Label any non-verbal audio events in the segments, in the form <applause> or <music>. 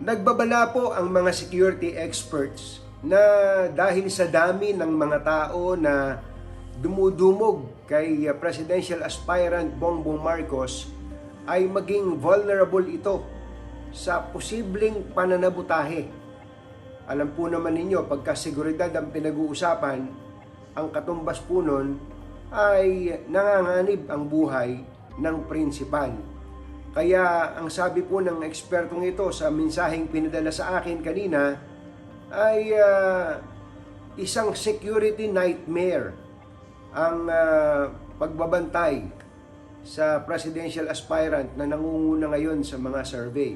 Nagbabala po ang mga security experts na dahil sa dami ng mga tao na dumudumog kay uh, presidential aspirant Bongbong Marcos ay maging vulnerable ito sa posibleng pananabutahe. Alam po naman ninyo, pagka seguridad ang pinag-uusapan, ang katumbas po nun ay nanganganib ang buhay ng prinsipal. Kaya ang sabi po ng ekspertong ito sa mensaheng pinadala sa akin kanina ay ah, isang security nightmare ang ah, pagbabantay sa presidential aspirant na nangunguna ngayon sa mga survey.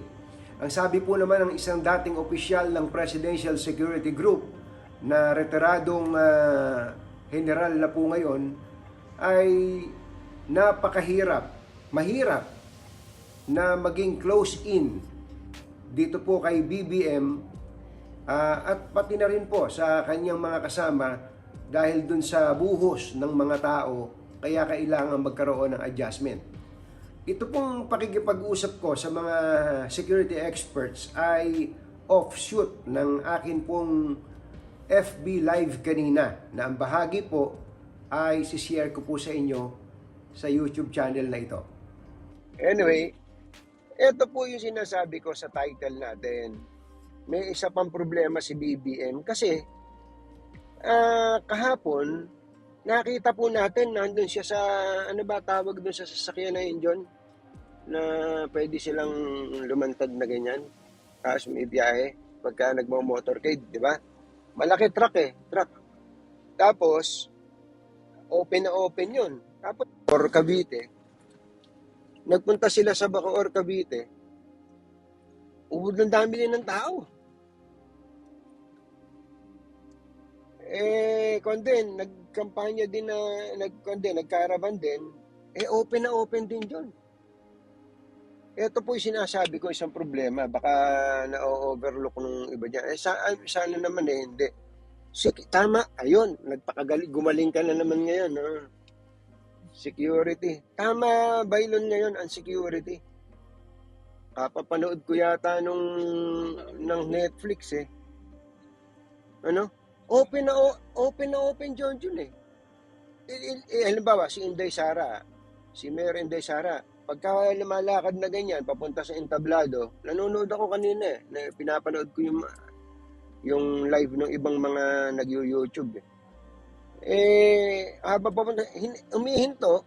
Ang sabi po naman ng isang dating opisyal ng Presidential Security Group na retiradong ah, general na po ngayon ay napakahirap, mahirap na maging close in dito po kay BBM ah, at pati na rin po sa kanyang mga kasama dahil dun sa buhos ng mga tao kaya kailangan magkaroon ng adjustment. Ito pong pakikipag-usap ko sa mga security experts ay offshoot ng akin pong FB Live kanina na ang bahagi po ay sishare ko po sa inyo sa YouTube channel na ito. Anyway, ito po yung sinasabi ko sa title natin. May isa pang problema si BBM kasi ah, kahapon nakita po natin nandun siya sa ano ba tawag doon sa sasakyan na yun John na pwede silang lumantad na ganyan tapos may biyahe pagka nagmo-motorcade, di ba? Malaki truck eh, truck. Tapos, open na open yun. Tapos, or Cavite, nagpunta sila sa Bacoor, Cavite, ubod ng dami din ng tao. Eh, kung din, nagkampanya din na, nag, kung din, nagkaravan din, eh, open na open din yun. Ito po yung sinasabi ko, isang problema. Baka na-overlook ng iba dyan. Eh, sa, sana naman eh, hindi. Sige, tama, ayun, nagpakagaling, gumaling ka na naman ngayon. No? Security. Tama, bailon ngayon ang security. Kapapanood ko yata nung ng Netflix eh. Ano? Open na open na open John Jun eh, halimbawa, si Inday Sara, si Mayor Inday Sara, pagka lumalakad na ganyan, papunta sa entablado, nanonood ako kanina eh, na pinapanood ko yung yung live ng ibang mga nag-YouTube eh. Eh, habang papunta, hin- umihinto,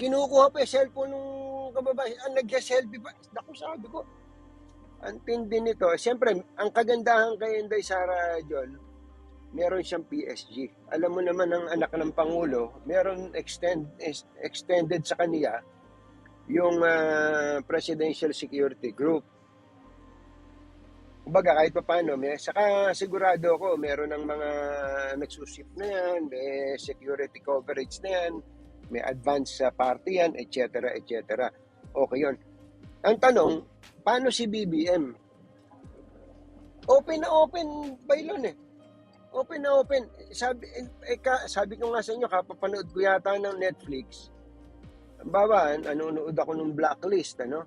kinukuha pa yung cellphone ng kababae. Ang nagsa-selfie pa. Naku, sabi ko, ang tindi nito. Siyempre, ang kagandahan kay Inday Sara John, meron siyang PSG. Alam mo naman ang anak ng Pangulo, meron extend, extended sa kaniya yung ah, Presidential Security Group. Kumbaga, kahit pa paano, may, saka sigurado ako, meron ng mga nagsusip na yan, may security coverage na yan, may advance sa party yan, etc., etc. Okay yun. Ang tanong, paano si BBM? Open na open bailon eh. Open na open. Sabi, eh, ka, sabi ko nga sa inyo, kapapanood ko yata ng Netflix. Bawa, nanonood ako ng blacklist, ano?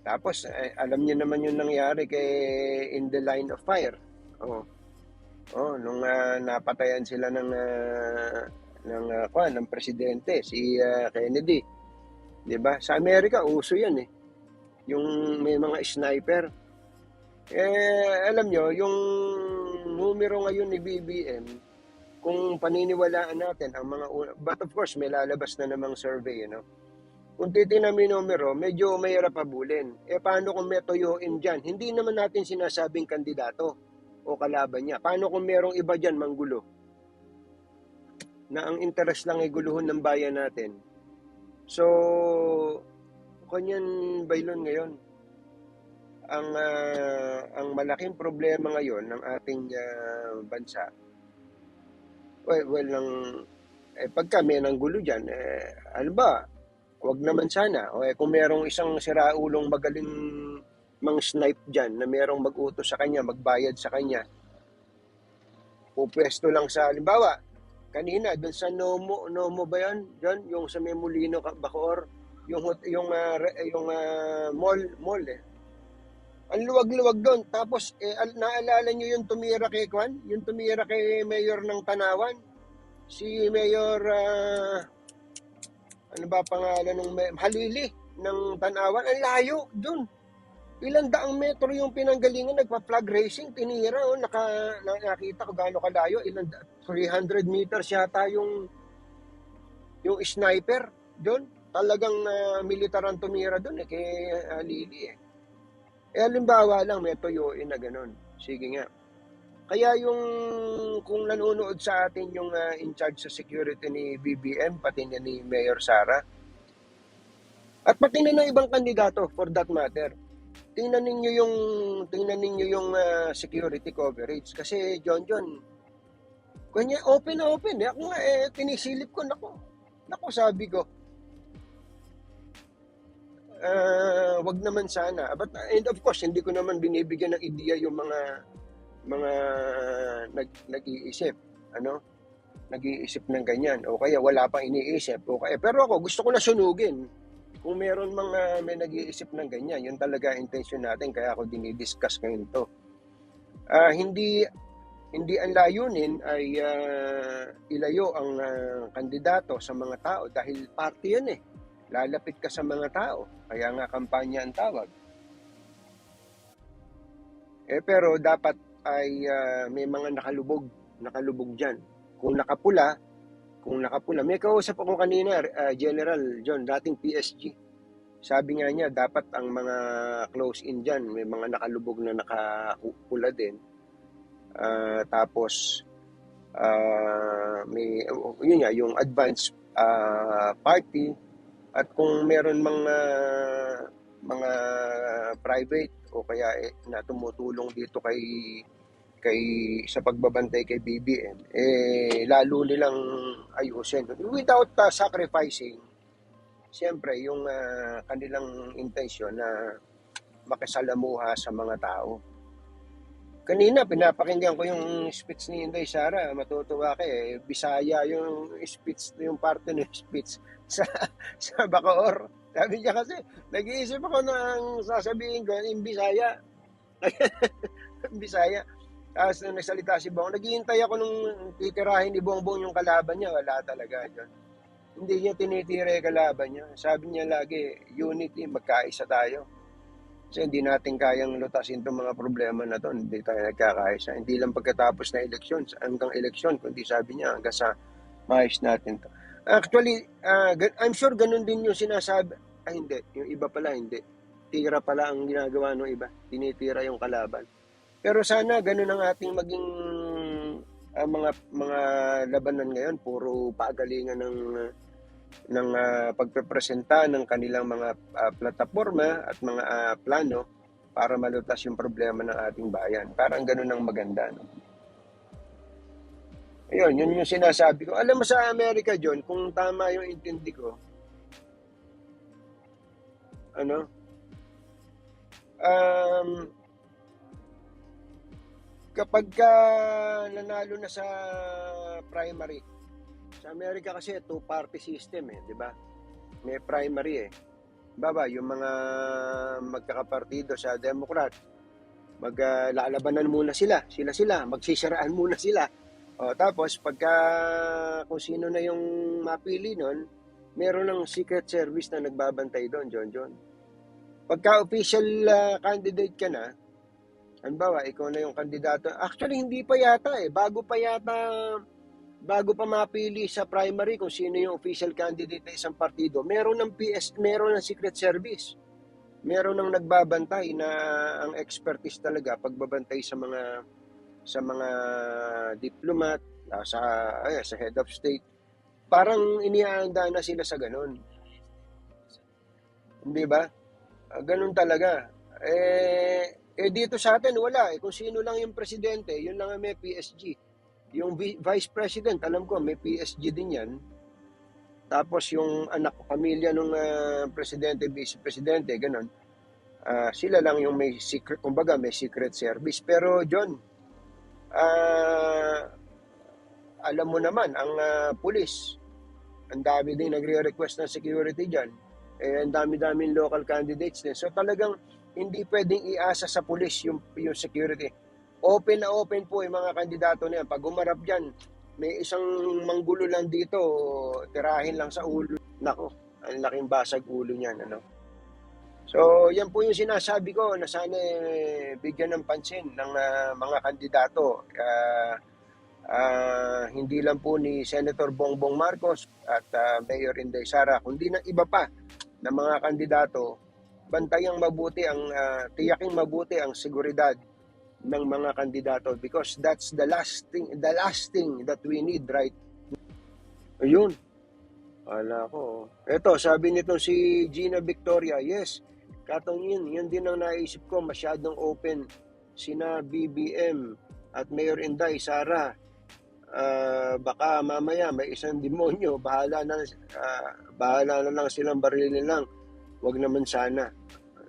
Tapos, eh, alam niyo naman yung nangyari kay In the Line of Fire. Oh. Oh, nung ah, napatayan sila ng ah, ng ah, kwan, ng presidente si ah, Kennedy. 'Di ba? Sa Amerika uso 'yan eh. Yung may mga sniper. Eh alam nyo, yung numero ngayon ni BBM kung paniniwalaan natin ang mga but of course may lalabas na namang survey, you know. Kung titingnan mo yung numero, medyo mahirap habulin. Eh, paano kung may tuyuin dyan? Hindi naman natin sinasabing kandidato o kalaban niya. Paano kung merong iba dyan manggulo? Na ang interest lang ay guluhon ng bayan natin. So, kanyan bailon ngayon. Ang ah, ang malaking problema ngayon ng ating ah, bansa, well, well ng, eh, pagka may nanggulo dyan, eh, ano ba, Huwag naman sana. O eh, kung merong isang siraulong magaling mang snipe dyan na merong mag-utos sa kanya, magbayad sa kanya, pupwesto lang sa, halimbawa, kanina, doon sa Nomo, Nomo ba yan? Diyan, yung sa Memolino, Bacoor, yung, yung, re- yung ah, mall, mall eh. Ang luwag-luwag doon. Tapos, eh, al- naalala nyo yung tumira kay Kwan? Yung tumira kay Mayor ng Tanawan? Si Mayor, ah, ano ba pangalan ng Halili ng Tanawan? Ang layo doon. Ilan daang metro yung pinanggalingan, nagpa-flag racing, tinira, oh, naka, na- nakita ko gaano kalayo, ilan, da- 300 meters yata yung yung sniper doon. Talagang ah, militar ang tumira doon eh, kay Halili eh. Eh, halimbawa lang, may tuyuin na ganun. Sige nga. Kaya yung, kung nanonood sa atin yung ah, in charge sa security ni BBM, pati na ni Mayor Sara, at pati na ng ibang kandidato for that matter, tingnan ninyo yung, tingnan ninyo yung ah, security coverage. Kasi, John John, kanya open na open. Eh. Ako nga, eh, tinisilip ko, nako, nako sabi ko, Ah, wag naman sana. But and of course, hindi ko naman binibigyan ng ideya yung mga mga nag nag-iisip, ano? Nag-iisip ng ganyan o kaya wala pang iniisip o kaya pero ako gusto ko na sunugin. Kung meron mga may nag-iisip ng ganyan, yun talaga intention natin kaya ako dinidiscuss ngayon to. Ah, hindi hindi ang layunin ay ah, ilayo ang ah, kandidato sa mga tao dahil party yan eh lalapit ka sa mga tao. Kaya nga kampanya ang tawag. Eh pero dapat ay ah, may mga nakalubog, nakalubog diyan. Kung nakapula, kung nakapula, may kausap ako kanina, ah, General John, dating PSG. Sabi nga niya, dapat ang mga close in dyan, may mga nakalubog na nakapula din. Ah, tapos, ah, may, yun nga, yung advance ah, party, at kung meron mga mga private o kaya eh, na tumutulong dito kay kay sa pagbabantay kay BBM eh lalo nilang ayusin without uh, sacrificing siyempre yung ah, kanilang intensyon na makisalamuha sa mga tao Kanina, pinapakinggan ko yung speech ni Inday Sara. Matutuwa ka eh. Bisaya yung speech, yung parte ng speech <laughs> sa, sa Bacoor. Sabi niya kasi, nag-iisip ako ng sasabihin ko, in Bisaya. <laughs> Bisaya. Tapos nung nagsalita si Bong, naghihintay ako nung titirahin ni Bongbong yung kalaban niya. Wala talaga dyan. Hindi niya tinitira yung kalaban niya. Sabi niya lagi, unity, magkaisa tayo. Kasi hindi natin kayang lutasin itong mga problema na to. Hindi tayo nagkakaisa. Hindi lang pagkatapos na eleksyon, hanggang eleksyon, kundi sabi niya hanggang sa maayos natin to. Actually, ah, gan- I'm sure ganun din yung sinasabi. Ay, hindi. Yung iba pala, hindi. Tira pala ang ginagawa ng iba. Tinitira yung kalaban. Pero sana ganun ang ating maging ah, mga mga labanan ngayon. Puro pagalingan ng ng ah, pagpepresenta ng kanilang mga ah, plataforma at mga ah, plano para malutas yung problema ng ating bayan. Parang ganun ang maganda. No? Ayun, yun yung sinasabi ko. Alam mo sa Amerika, John, kung tama yung intindi ko, ano, um, kapag ka nanalo na sa primary, sa Amerika kasi two-party system eh, di ba? May primary eh. Baba, yung mga magkakapartido sa Democrat, maglalabanan muna sila, sila-sila, magsisiraan muna sila. O, tapos, pagka kung sino na yung mapili nun, meron ng secret service na nagbabantay doon, John John. Pagka official ah, candidate ka na, Halimbawa, ikaw na yung kandidato. Actually, hindi pa yata eh. Bago pa yata, bago pa mapili sa primary kung sino yung official candidate ng isang partido, meron ng PS, meron ng Secret Service. Meron ng nagbabantay na ang expertise talaga pagbabantay sa mga sa mga diplomat, ah, sa ay, sa head of state. Parang iniaanda na sila sa ganun. Hindi ba? Ah, ganun talaga. Eh, eh dito sa atin wala eh. Kung sino lang yung presidente, yun lang ang may PSG. Yung vi- vice president, alam ko may PSG din yan. Tapos yung anak, pamilya ng presidente, vice presidente, ganun. Ah, sila lang yung may secret, kumbaga may secret service. Pero John, ah, alam mo naman, ang ah, pulis, ang dami din nagre-request ng security dyan. Eh, ang dami-daming local candidates din. So talagang hindi pwedeng iasa sa pulis yung, yung security. Open na open po yung mga kandidato na yan. Pag umarap dyan, may isang manggulo lang dito, tirahin lang sa ulo. Nako, ang laking basag ulo niyan. Ano? So, yan po yung sinasabi ko na sana eh, bigyan ng pansin ng ah, mga kandidato. Ah, ah, hindi lang po ni Senator Bongbong Marcos at ah, Mayor Inday Sara, kundi ng iba pa na mga kandidato, bantayang mabuti ang, ah, tiyaking mabuti ang seguridad ng mga kandidato because that's the last thing, the last thing that we need right Ayun. Ala ko. Eto, sabi nito si Gina Victoria, yes, katong yun, yun din ang naisip ko, masyadong open sina BBM at Mayor Inday, Sara. Ah, baka mamaya may isang demonyo, bahala na, ah, bahala na lang silang barilin lang. Wag naman sana.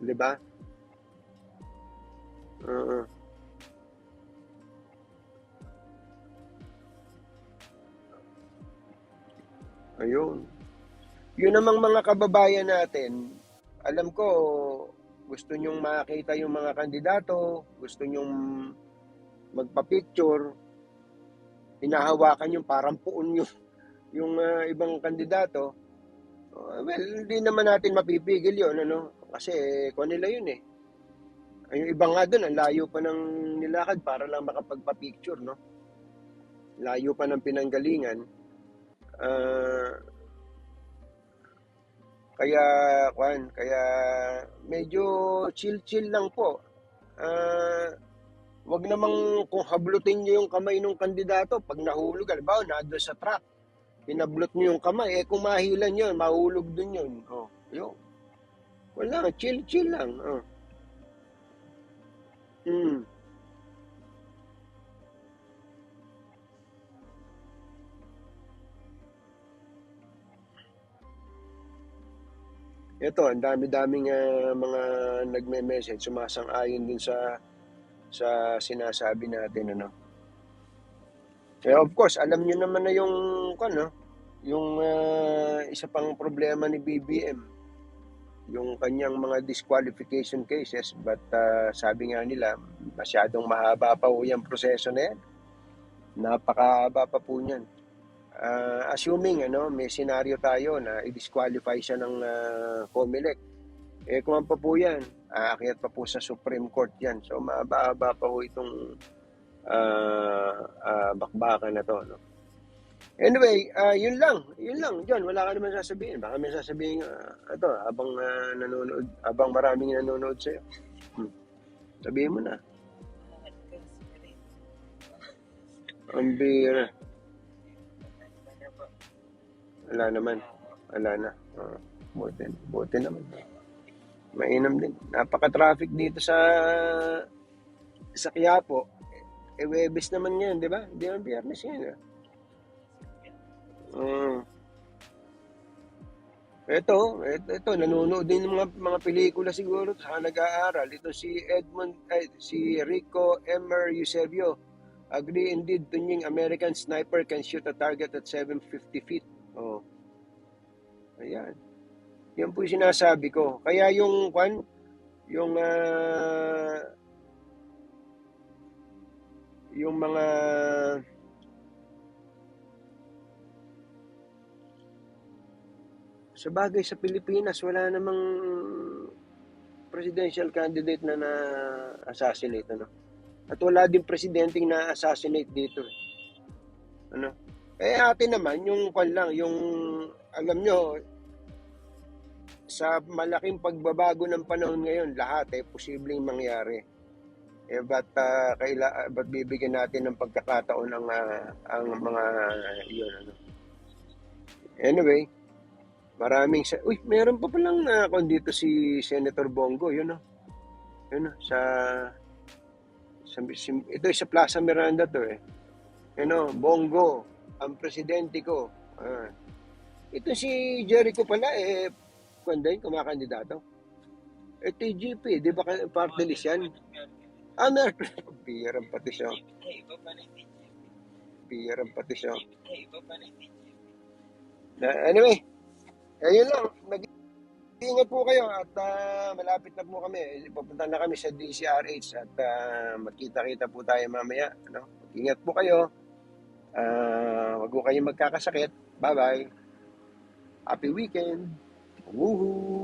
Di ba? Oo. Ayun. Yun namang mga kababayan natin, alam ko, gusto nyong makita yung mga kandidato, gusto nyong magpa-picture, hinahawakan yung parang puon yung, <laughs> yung ah, ibang kandidato. Uh, well, hindi naman natin mapipigil yun, ano? Kasi kung nila yun eh. Yung iba nga doon, ang layo pa ng nilakad para lang makapagpa-picture, no? Layo pa ng pinanggalingan. Ah, kaya, kwan, kaya medyo chill-chill lang po. Ah, wag namang kung hablutin niyo yung kamay ng kandidato pag nahulog, halimbawa, nado sa truck, pinablot niyo yung kamay, eh kung mahilan yun, mahulog dun yun. Oh, yun. Wala, chill-chill lang. Oh. Hmm. Ito, ang dami-daming ah, mga nagme-message, sumasang-ayon din sa sa sinasabi natin ano. Eh of course, alam niyo naman na yung ano, yung ah, isa pang problema ni BBM, yung kanyang mga disqualification cases, but ah, sabi nga nila, masyadong mahaba pa po yung proseso na yan. Napakahaba pa po niyan. Ah, assuming ano, may senaryo tayo na i-disqualify siya ng ah, COMELEC. Eh kung ano pa po yan, aakyat pa po sa Supreme Court yan. So mahaba-haba pa po itong ah, ah, bakbakan na to. No? Anyway, ah, yun lang. Yun lang. John, wala ka naman sasabihin. Baka may sasabihin, uh, ito, habang ah, nanonood, habang maraming nanonood sa'yo. Hmm. Sabihin mo na. Ang bira. Wala naman. Wala na. Uh, buti, buti naman. Mainam din. Napaka-traffic dito sa sa Quiapo. Eh, Webes naman yan, di ba? Hindi naman biyernes yan. Ah. Mm. Ito, ito, ito, nanonood din ng mga, mga pelikula siguro sa nag-aaral. Ito si Edmund, ay, si Rico Emer Eusebio. Agree indeed, tunying American sniper can shoot a target at 750 feet. Oh. Ayan. Yan po yung sinasabi ko. Kaya yung kwan, yung ah, yung mga sa bagay sa Pilipinas wala namang presidential candidate na na-assassinate ano. At wala din presidenteng na-assassinate dito. eh. Ano? Eh atin naman yung kwan lang, yung alam nyo, sa malaking pagbabago ng panahon ngayon, lahat eh posibleng mangyari. Eh ba't ah, kaila ba't bibigyan natin ng pagkakataon ang ah, ang mga yun ano. Anyway, maraming sa Uy, meron pa palang na uh, dito si Senator Bongo, yun no. Yun no, sa, sa ito sa Plaza Miranda to eh. You know, Bongo, ang presidente ko. Ah. Ito si Jericho pala eh kuanda yung kumakandidato. Eh, TGP, di ba party list yan? Ah, meron. Biyarang pati siya. Biyarang pati siya. Na, anyway, ayun lang. Nag- Ingat po kayo at ah, malapit na po kami. Pupunta na kami sa DCRH at ah, magkita-kita po tayo mamaya. Ano? Ingat po kayo. Ah, wag po kayong magkakasakit. Bye-bye. Happy weekend. Woohoo!